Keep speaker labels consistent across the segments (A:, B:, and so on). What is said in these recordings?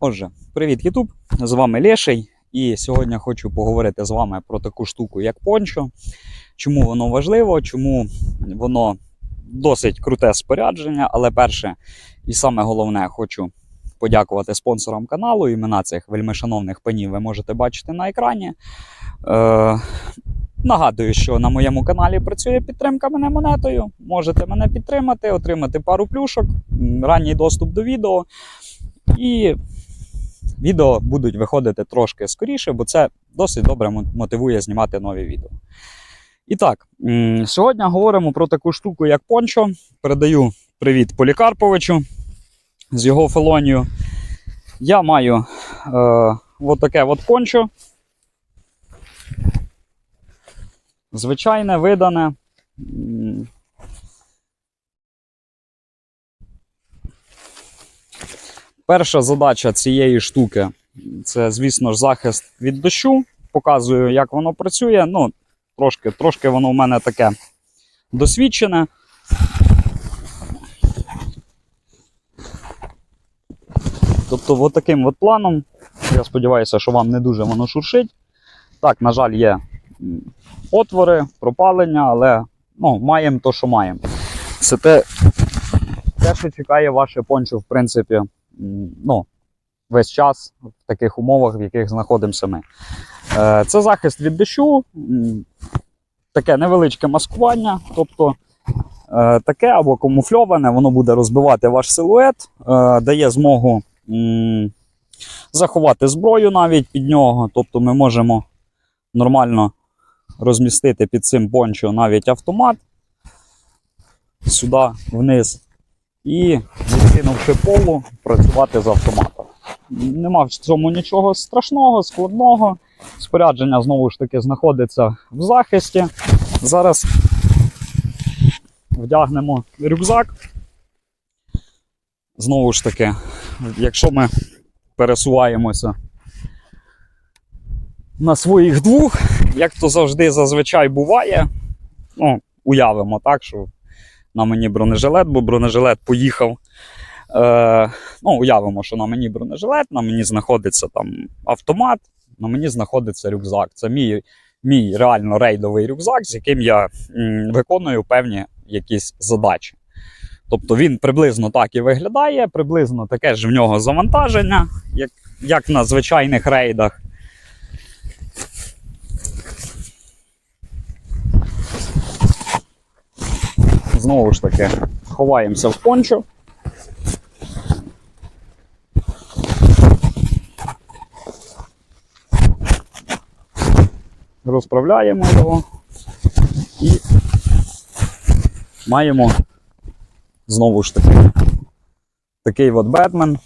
A: Отже, привіт, Ютуб! З вами Леший. І сьогодні хочу поговорити з вами про таку штуку, як пончо. Чому воно важливо, чому воно досить круте спорядження. Але перше і саме головне, хочу подякувати спонсорам каналу. Імена цих вельмишановних панів ви можете бачити на екрані. Е, Нагадую, що на моєму каналі працює підтримка мене монетою. Можете мене підтримати, отримати пару плюшок, ранній доступ до відео. І відео будуть виходити трошки скоріше, бо це досить добре мотивує знімати нові відео. І так, сьогодні говоримо про таку штуку, як пончо. Передаю привіт Полікарповичу з його фелонію. Я маю е, от таке от пончо. Звичайне, видане. Перша задача цієї штуки це, звісно ж, захист від дощу. Показую, як воно працює. Ну, трошки, трошки воно в мене таке досвідчене. Тобто, от таким от планом. Я сподіваюся, що вам не дуже воно шуршить. Так, на жаль, є отвори, пропалення, але ну, маємо то, що маємо. Це те, те, що чекає ваше пончо, в принципі, ну, весь час в таких умовах, в яких знаходимося ми. Е, Це захист від дощу, таке невеличке маскування, тобто е, таке або камуфльоване, воно буде розбивати ваш силует, е, дає змогу заховати зброю навіть під нього. Тобто ми можемо нормально розмістити під цим пончо навіть автомат сюди вниз і, відкинувши полу, працювати з автоматом. Нема в цьому нічого страшного, складного. Спорядження знову ж таки знаходиться в захисті. Зараз вдягнемо рюкзак. Знову ж таки, якщо ми пересуваємося на своїх двох, як то завжди зазвичай буває, ну, уявимо так, що на мені бронежилет, бо бронежилет поїхав. Е, ну, уявимо, що на мені бронежилет, на мені знаходиться там автомат, на мені знаходиться рюкзак. Це мій, мій реально рейдовий рюкзак, з яким я м, виконую певні якісь задачі. Тобто він приблизно так і виглядає, приблизно таке ж в нього завантаження, як, як на звичайних рейдах. Знову ж таки, ховаємося в пончо. Розправляємо його і маємо знову ж таки такий от Бетмен,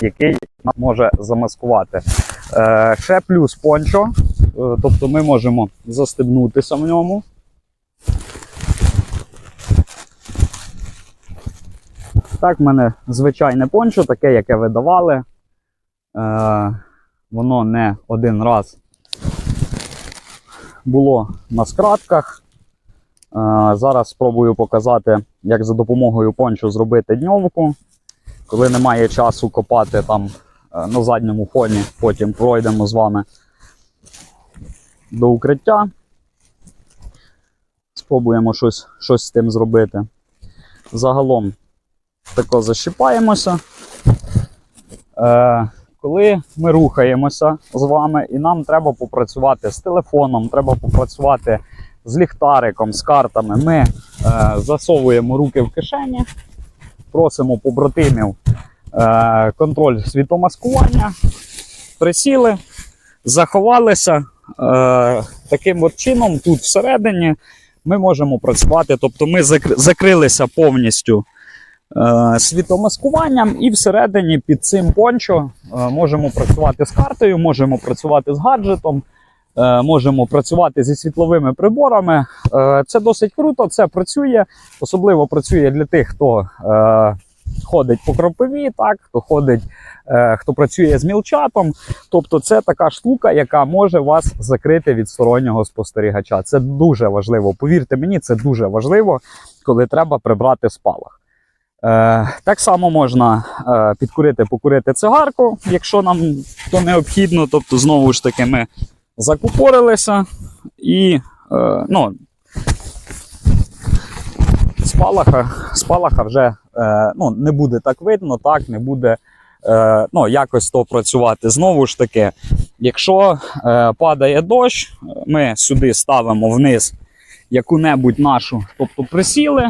A: який нас може замаскувати. Е, ще плюс пончо, е, тобто ми можемо застебнутися в ньому. Так, в мене звичайне пончо, таке, яке видавали. Е, воно не один раз було на скратках. Е, зараз спробую показати, як за допомогою пончо зробити дньовку. Коли немає часу копати там е, на задньому фоні, потім пройдемо з вами до укриття. Спробуємо щось, щось з тим зробити. Загалом тако защіпаємося. Е, коли ми рухаємося з вами, і нам треба попрацювати з телефоном, треба попрацювати з ліхтариком, з картами, ми е, засовуємо руки в кишені, просимо побратимів е, контроль світомаскування, присіли, заховалися. Е, таким от чином, тут всередині ми можемо працювати. Тобто ми закрилися повністю світомаскуванням, і всередині під цим пончо е, можемо працювати з картою, можемо працювати з гаджетом, е, можемо працювати зі світловими приборами. Е, це досить круто, це працює. Особливо працює для тих, хто е, ходить по кропиві, так, хто ходить, е, хто працює з мілчатом. Тобто, це така штука, яка може вас закрити від стороннього спостерігача. Це дуже важливо. Повірте мені, це дуже важливо, коли треба прибрати спалах. Е, так само можна е, підкурити, покурити цигарку, якщо нам то необхідно. Тобто, знову ж таки, ми закупорилися і е, ну, спалаха, спалаха вже ну, не буде так видно, так, не буде ну, якось то працювати. Знову ж таки, якщо падає дощ, ми сюди ставимо вниз яку-небудь нашу, тобто присіли.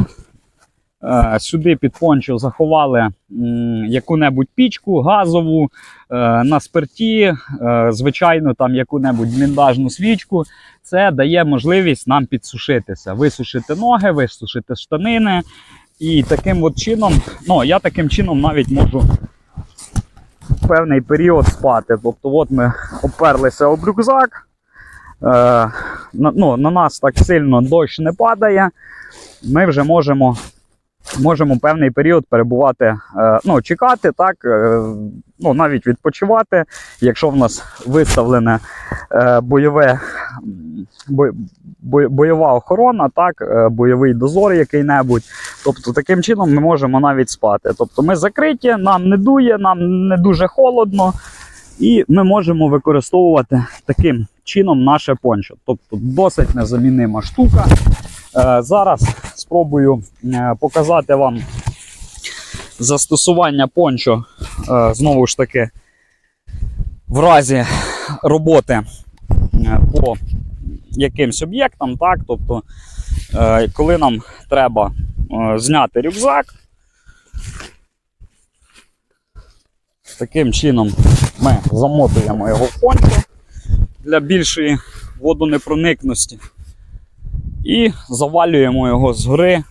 A: Е, Сюди під пончо заховали яку-небудь пічку газову е, на спирті, е, звичайно, там яку-небудь бліндажну свічку. Це дає можливість нам підсушитися, висушити ноги, висушити штанини. І таким от чином, ну я таким чином навіть можу певний період спати. Тобто, от ми оперлися об рюкзак. На, ну, на нас так сильно дощ не падає. Ми вже можемо можемо певний період перебувати, е, ну, чекати, так, е, ну, навіть відпочивати, якщо в нас виставлене е, бойове, бойова охорона, так, бойовий дозор який-небудь. Тобто таким чином ми можемо навіть спати. Тобто ми закриті, нам не дує, нам не дуже холодно, і ми можемо використовувати таким чином наше пончо. Тобто досить незамінима штука. Зараз спробую е, показати вам застосування пончо е, знову ж таки в разі роботи е, по якимсь об'єктам. Так? Тобто, коли нам треба зняти рюкзак, таким чином ми замотуємо його в пончо для більшої водонепроникності. І завалюємо його згори,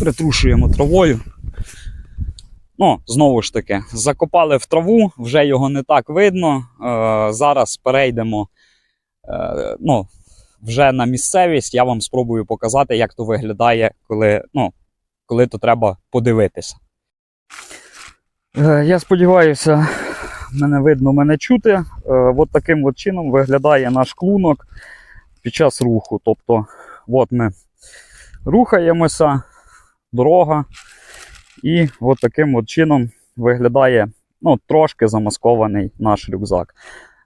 A: притрушуємо травою. Ну, знову ж таки, закопали в траву, вже його не так видно. Е, зараз перейдемо е, ну, вже на місцевість. Я вам спробую показати, як то виглядає, коли, ну, коли то треба подивитися. Е, я сподіваюся, мене видно, мене чути. Е, от таким от чином виглядає наш клунок під час руху. Тобто, от ми рухаємося, дорога, і от таким от чином виглядає ну, трошки замаскований наш рюкзак.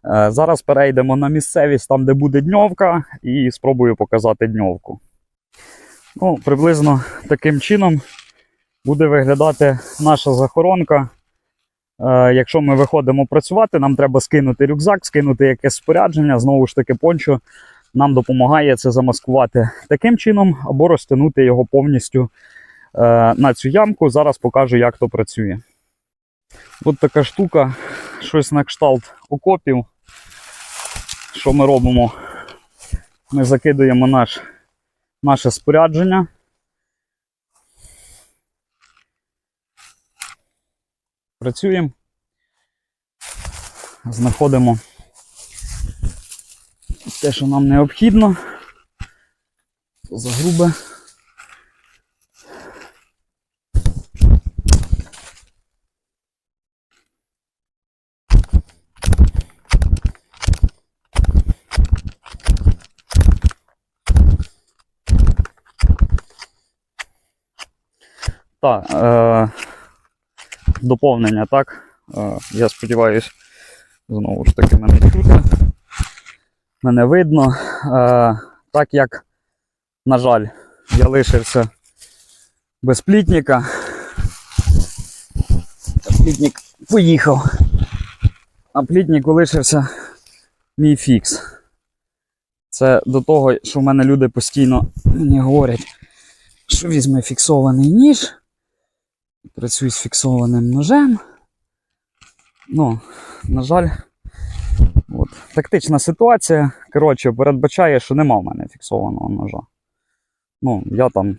A: Е, Зараз перейдемо на місцевість, там, де буде дньовка, і спробую показати дньовку. Ну, приблизно таким чином буде виглядати наша захоронка. Е, Якщо ми виходимо працювати, нам треба скинути рюкзак, скинути якесь спорядження. Знову ж таки, пончо нам допомагає це замаскувати таким чином або розтягнути його повністю е, на цю ямку. Зараз покажу, як то працює. От така штука, щось на кшталт окопів. Що ми робимо? Ми закидуємо наш, наше спорядження. Працюємо. Знаходимо те, що нам необхідно. Загрубе. Так, е, доповнення, так. Е, я сподіваюся, знову ж таки мене чути. Мене видно. Е, так як, на жаль, я лишився без плітника. Плітник поїхав. А плітнику лишився мій фікс. Це до того, що в мене люди постійно мені говорять, що візьме фіксований ніж. Працюю з фіксованим ножем. Ну, на жаль, тактична ситуація. Коротше, передбачає, що нема в мене фіксованого ножа. Ну, я там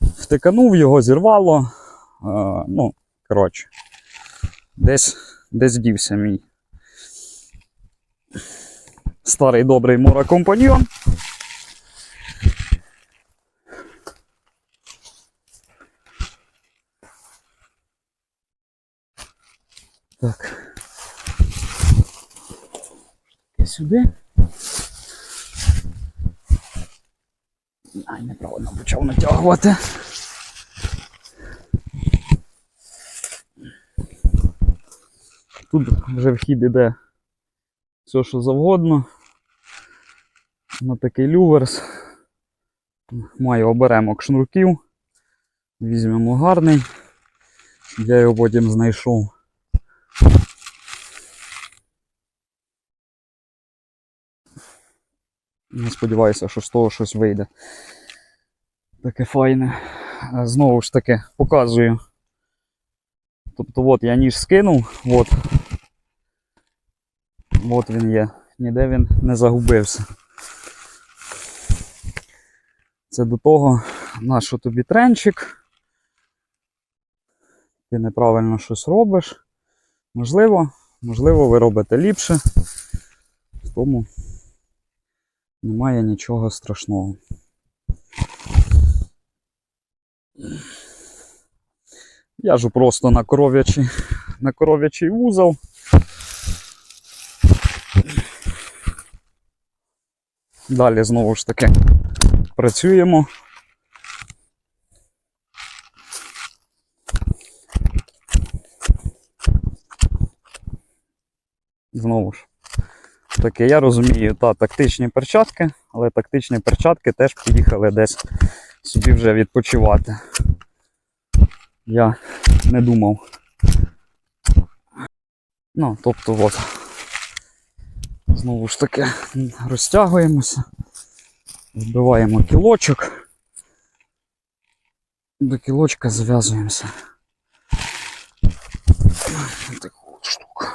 A: втиканув, його зірвало. Е, ну, коротше, десь, десь дівся мій старий добрий морокомпаньйон. Так. сюди. Ай, неправильно почав натягувати. Тут вже вхід іде все, що завгодно. На такий люверс. Маю оберемок шнурків. Візьмемо гарний. Я його потім знайшов. Не сподіваюся, що з того щось вийде. Таке файне. Знову ж таки показую. Тобто, от я ніж скинув, от. От він є. Ніде він не загубився. Це до того, нащо тобі тренчик. Ти неправильно щось робиш. Можливо, можливо, ви робите ліпше. Тому немає нічого страшного. В'яжу просто на коров'ячий, на коров'ячий вузол. Далі знову ж таки працюємо. Знову ж таки, я розумію, та тактичні перчатки, але тактичні перчатки теж поїхали десь собі вже відпочивати. Я не думав. Ну, тобто, от. Знову ж таки, розтягуємося, вбиваємо кілочок. До кілочка зв'язуємося. Таку от штуку.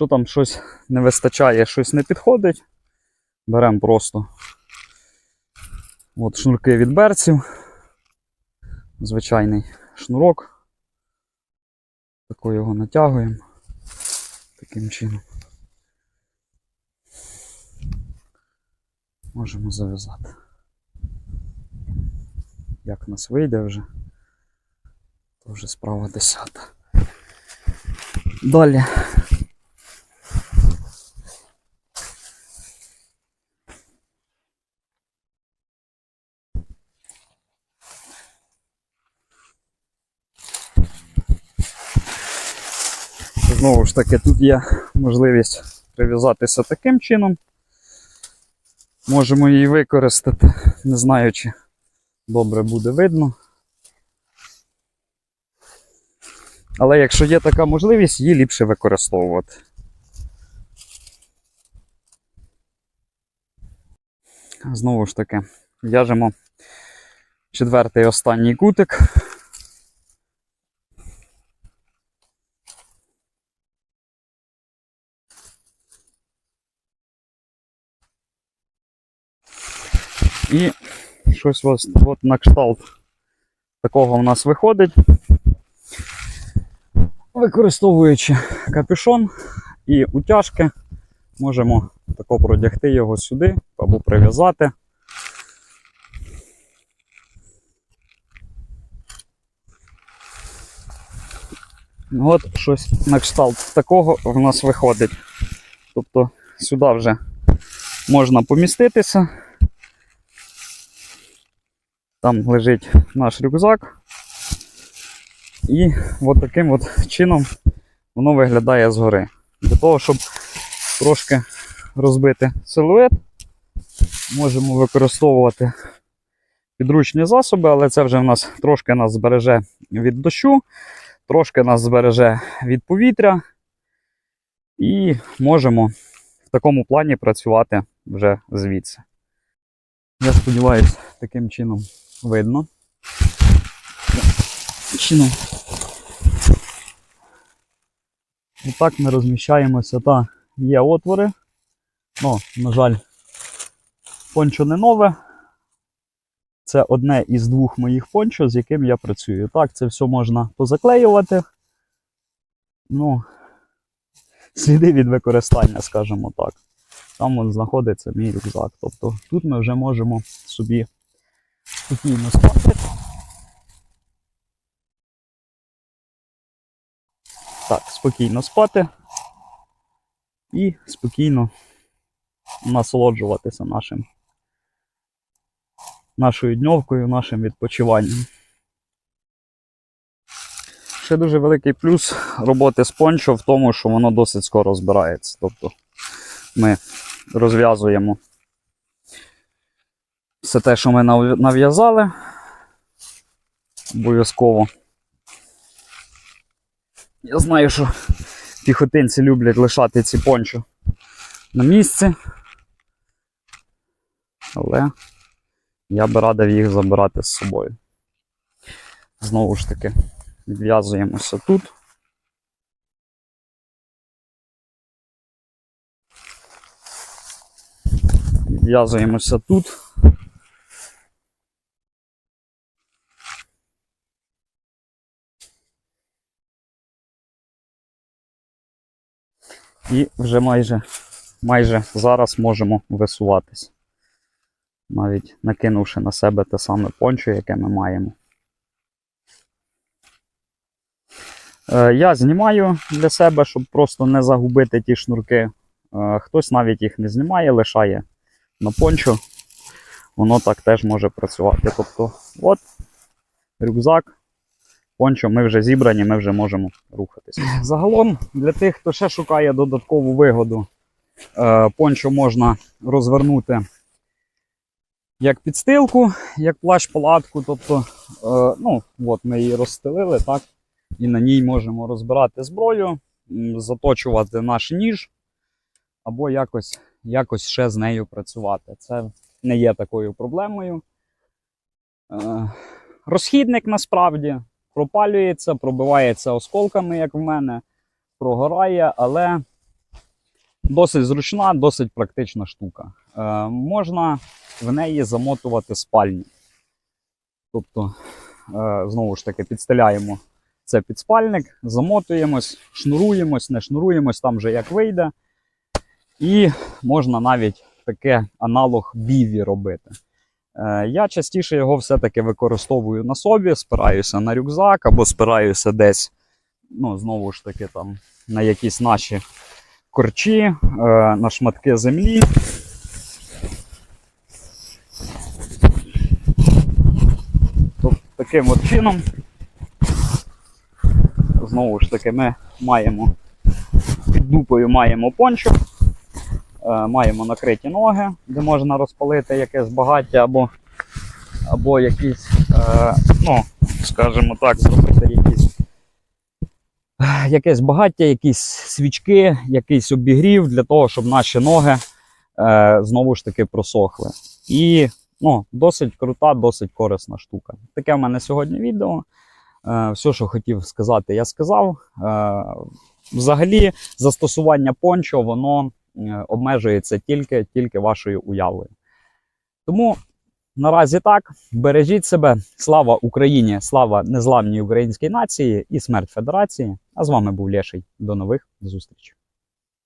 A: Якщо там щось не вистачає, щось не підходить, беремо просто от шнурки від берців. Звичайний шнурок. Тако його натягуємо таким чином. Можемо зав'язати. Як нас вийде вже, то вже справа десята. Далі. Знову ж таки, тут є можливість прив'язатися таким чином. Можемо її використати, не знаю, чи добре буде видно. Але якщо є така можливість, її ліпше використовувати. Знову ж таки, в'яжемо четвертий останній кутик. І щось ось от на кшталт такого в нас виходить. Використовуючи капюшон і утяжки, можемо тако продягти його сюди або прив'язати. От щось на кшталт такого в нас виходить. Тобто сюди вже можна поміститися. Там лежить наш рюкзак. І от таким от чином воно виглядає згори. Для того, щоб трошки розбити силует, можемо використовувати підручні засоби, але це вже в нас трошки нас збереже від дощу, трошки нас збереже від повітря. І можемо в такому плані працювати вже звідси. Я сподіваюся, таким чином видно. Чином. І так ми розміщаємося, та є отвори. Ну, на жаль, пончо не нове. Це одне із двох моїх пончо, з яким я працюю. Так, це все можна позаклеювати. Ну, сліди від використання, скажімо так. Там от знаходиться мій рюкзак. Тобто тут ми вже можемо собі спокійно спати. Так, спокійно спати і спокійно насолоджуватися нашим, нашою дньовкою, нашим відпочиванням. ще дуже великий плюс роботи з пончо в тому, що воно досить скоро збирається. Тобто ми розв'язуємо все те, що ми нав'язали. Обов'язково. Я знаю, що піхотинці люблять лишати ці пончо на місці. Але я би радив їх забирати з собою. Знову ж таки, відв'язуємося тут. Відв'язуємося тут. І вже майже, майже зараз можемо висуватись. Навіть накинувши на себе те саме пончо, яке ми маємо. Е, Я знімаю для себе, щоб просто не загубити ті шнурки. Е, Хтось навіть їх не знімає, лишає на пончо. Воно так теж може працювати. Тобто, от рюкзак, пончо, ми вже зібрані, ми вже можемо рухатися. Загалом, для тих, хто ще шукає додаткову вигоду, е, пончо можна розвернути як підстилку, як плащ-палатку. Тобто, е, ну, от ми її розстелили, так? І на ній можемо розбирати зброю, заточувати наш ніж, або якось, якось ще з нею працювати. Це не є такою проблемою. Е, розхідник насправді пропалюється, пробивається осколками, як в мене, прогорає, але досить зручна, досить практична штука. Е, можна в неї замотувати спальні. Тобто, е, знову ж таки, підстеляємо це підспальник, замотуємось, шнуруємось, не шнуруємось, там вже як вийде. І можна навіть таке аналог біві робити. Е, Я частіше його все-таки використовую на собі, спираюся на рюкзак або спираюся десь, ну, знову ж таки, там, на якісь наші корчі, е, на шматки землі. Тобто таким от чином, знову ж таки, ми маємо під дупою маємо пончо, е, маємо накриті ноги, де можна розпалити якесь багаття або, або якісь, е, ну, скажімо так, зробити якісь, е, якесь багаття, якісь свічки, якийсь обігрів для того, щоб наші ноги е, знову ж таки просохли. І ну, досить крута, досить корисна штука. Таке в мене сьогодні відео. Е, Все, що хотів сказати, я сказав. Е, Взагалі, застосування пончо, воно е, обмежується тільки, тільки вашою уявою. Тому наразі так. Бережіть себе. Слава Україні! Слава незламній українській нації і смерть Федерації. А з вами був Леший. До нових зустрічей.